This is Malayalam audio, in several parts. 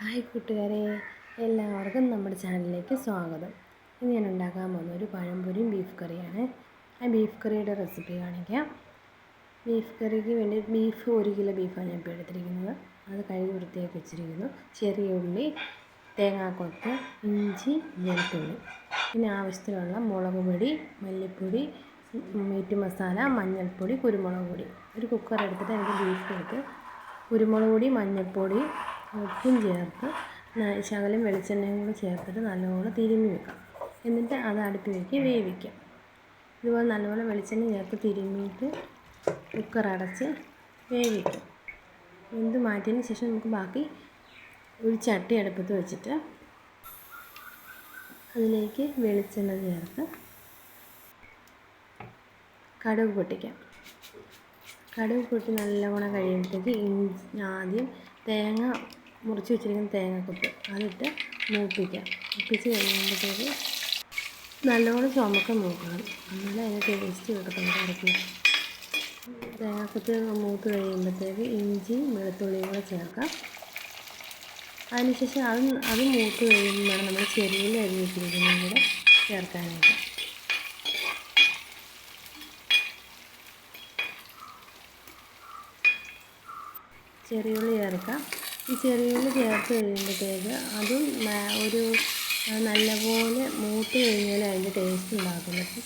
ഹായ് കൂട്ടുകാരെ എല്ലാവർക്കും നമ്മുടെ ചാനലിലേക്ക് സ്വാഗതം. ഇന്ന് ഞാൻ ഉണ്ടാക്കാൻ പോകുന്ന ഒരു പഴംപൊരിയും ബീഫ് കറിയാണ്. ആ ബീഫ് കറിയുടെ റെസിപ്പി കാണിക്കാം. ബീഫ് കറിക്ക് വേണ്ടി ബീഫ് ഒരു കിലോ ബീഫാണ് ഞാൻ ഇപ്പോൾ എടുത്തിരിക്കുന്നത്. അത് കഴുകി വൃത്തിയാക്കി വെച്ചിരിക്കുന്നു. ചെറിയ ഉള്ളി തേങ്ങാക്കൊത്ത് ഇഞ്ചി വെളുത്തുള്ളി. പിന്നെ ആവശ്യത്തിനുള്ള മുളക് പൊടി മല്ലിപ്പൊടി മീറ്റ് മസാല മഞ്ഞൾപ്പൊടി കുരുമുളക് പൊടി. ഒരു കുക്കർ എടുത്തിട്ട് അതിന്റെ ബീഫ് എടുത്ത് കുരുമുളക് പൊടി മഞ്ഞൾപ്പൊടി ഉപ്പും ചേർത്ത് ശകലം വെളിച്ചെണ്ണയും കൂടി ചേർത്തിട്ട് നല്ലപോലെ തിരുമ്മി വെക്കാം. എന്നിട്ട് അത് അടുപ്പിൽ വേവിക്കാം. ഇതുപോലെ നല്ലപോലെ വെളിച്ചെണ്ണ ചേർത്ത് തിരുമ്മിയിട്ട് കുക്കർ അടച്ച് വേവിക്കും. എന്ത് മാറ്റിയതിന് ശേഷം നമുക്ക് ബാക്കി ഒരു ചട്ടി അടുപ്പത്ത് വെച്ചിട്ട് അതിലേക്ക് വെളിച്ചെണ്ണ ചേർത്ത് കടുക് പൊട്ടിക്കാം. കടുക് പൊട്ടി നല്ലവണ്ണം കഴിയുമ്പോഴത്തേക്ക് ഇഞ്ചി ആദ്യം തേങ്ങ മുറിച്ച് വെച്ചിരിക്കുന്ന തേങ്ങക്കൊത്ത് അതിട്ട് മൂപ്പിക്കാം. മൂപ്പിച്ച് കഴിയുമ്പോഴത്തേക്ക് നല്ലോണം ചുമക്ക മൂക്കണം. എന്നാലേ അതിന് ടേസ്റ്റ് കിട്ടത്തുള്ളൂ കറിക്ക്. തേങ്ങക്കൊത്ത് മൂത്ത് കഴിയുമ്പോഴത്തേക്ക് ഇഞ്ചി വെളുത്തുള്ളിയും കൂടെ ചേർക്കാം. അതിനുശേഷം അത് അത് മൂത്ത് കഴിയുമ്പോൾ വേണം നമ്മൾ ചെറിയ അരി വെച്ചിരിക്കുന്നതും കൂടെ ചേർക്കാനായിട്ട്. ചെറിയുള്ളി ചേർക്കാം. ഈ ചെറിയുള്ളി ചേർത്ത് കഴിയുമ്പോഴത്തേക്ക് അതും ഒരു നല്ലപോലെ മൂത്ത് കഴിഞ്ഞാൽ അതിന്റെ ടേസ്റ്റ് ഉണ്ടാക്കുന്നത്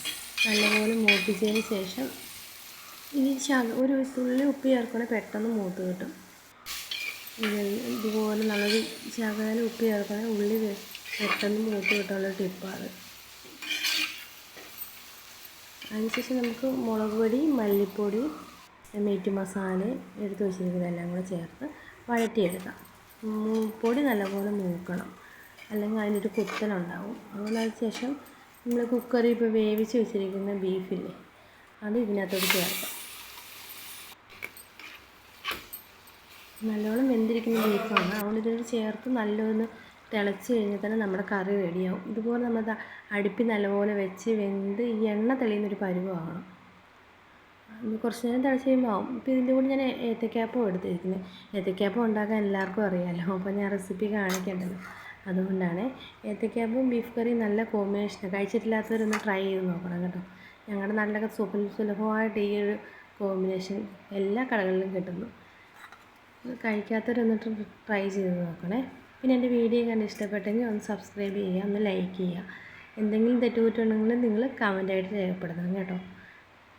നല്ലപോലെ മൂപ്പിച്ചതിന് ശേഷം ഈ ഒരു തുള്ളി ഉപ്പ് ചേർക്കണേ പെട്ടെന്ന് മൂത്ത് കിട്ടും. ഇതുപോലെ നല്ലൊരു ശകലം ഉപ്പ് ചേർക്കണേ ഉള്ളി പെട്ടെന്ന് മൂത്ത് കിട്ടാനുള്ള ടിപ്പാണ്. അതിനുശേഷം നമുക്ക് മുളക് പൊടി മല്ലിപ്പൊടി മീറ്റ് മസാല എടുത്ത് വെച്ചിരിക്കുന്നതെല്ലാം കൂടെ ചേർത്ത് വഴറ്റിയെടുക്കാം. പൊടി നല്ലപോലെ മൂക്കണം. അല്ലെങ്കിൽ അതിനൊരു കുത്തലുണ്ടാവും. അതുപോലെ അതിന് ശേഷം നമ്മൾ കുക്കറിൽ ഇപ്പോൾ വേവിച്ച് വെച്ചിരിക്കുന്ന ബീഫില്ലേ അത് ഇതിനകത്തോട്ട് ചേർക്കാം. നല്ലോണം വെന്തിരിക്കുന്ന ബീഫാണ്. അതുകൊണ്ട് ഇതിനോട് ചേർത്ത് നല്ലൊന്ന് തിളച്ച് കഴിഞ്ഞാൽ തന്നെ നമ്മുടെ കറി റെഡിയാവും ഇതുപോലെ നമ്മൾ അടുപ്പിൽ നല്ലപോലെ വെച്ച് വെന്ത് ഈ എണ്ണ തെളിയുന്നൊരു പരുവമാകണം കുറച്ച് നേരം തിളച്ച് കഴിയുമ്പോൾ ആവും. ഇപ്പോൾ ഇതിന്റെ കൂടെ ഞാൻ ഏത്തക്കാപ്പം എടുത്തിരിക്കുന്നത് ഏത്തക്കാപ്പം ഉണ്ടാക്കാൻ എല്ലാവർക്കും അറിയാമല്ലോ അപ്പോൾ ഞാൻ റെസിപ്പി കാണിക്കേണ്ടല്ലോ. അതുകൊണ്ടാണ് ഏത്തക്കാപ്പും ബീഫ് കറിയും നല്ല കോമ്പിനേഷനാണ് കഴിച്ചിട്ടില്ലാത്തവരൊന്ന് ട്രൈ ചെയ്ത് നോക്കണം കേട്ടോ. ഞങ്ങളുടെ നാട്ടിലൊക്കെ സുഖ സുലഭമായിട്ട് ഈ ഒരു കോമ്പിനേഷൻ എല്ലാ കടകളിലും കിട്ടുന്നു. കഴിക്കാത്തവരൊന്നിട്ട് ട്രൈ ചെയ്ത് നോക്കണേ. പിന്നെ എന്റെ വീഡിയോ കണ്ട് ഇഷ്ടപ്പെട്ടെങ്കിൽ ഒന്ന് സബ്സ്ക്രൈബ് ചെയ്യുക ഒന്ന് ലൈക്ക് ചെയ്യുക. എന്തെങ്കിലും തെറ്റുകുറ്റുണ്ടെങ്കിൽ നിങ്ങൾ കമന്റായിട്ട് രേഖപ്പെടുത്തണം കേട്ടോ.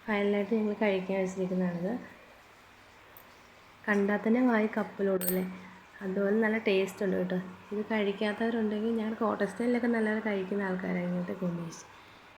ഫൈനലായിട്ട് ഞങ്ങൾ കഴിക്കാൻ വെച്ചിരിക്കുന്നതാണിത്. കണ്ടാൽ തന്നെ വായി കപ്പലോടും അതുപോലെ നല്ല ടേസ്റ്റ് ഉണ്ട് കേട്ടോ. ഇത് കഴിക്കാത്തവരുണ്ടെങ്കിൽ ഞങ്ങൾ കോട്ട സ്റ്റൈലിലൊക്കെ നല്ലപോലെ കഴിക്കുന്ന ആൾക്കാരാണ് ഇങ്ങനത്തെ കോമ്പിനേഷൻ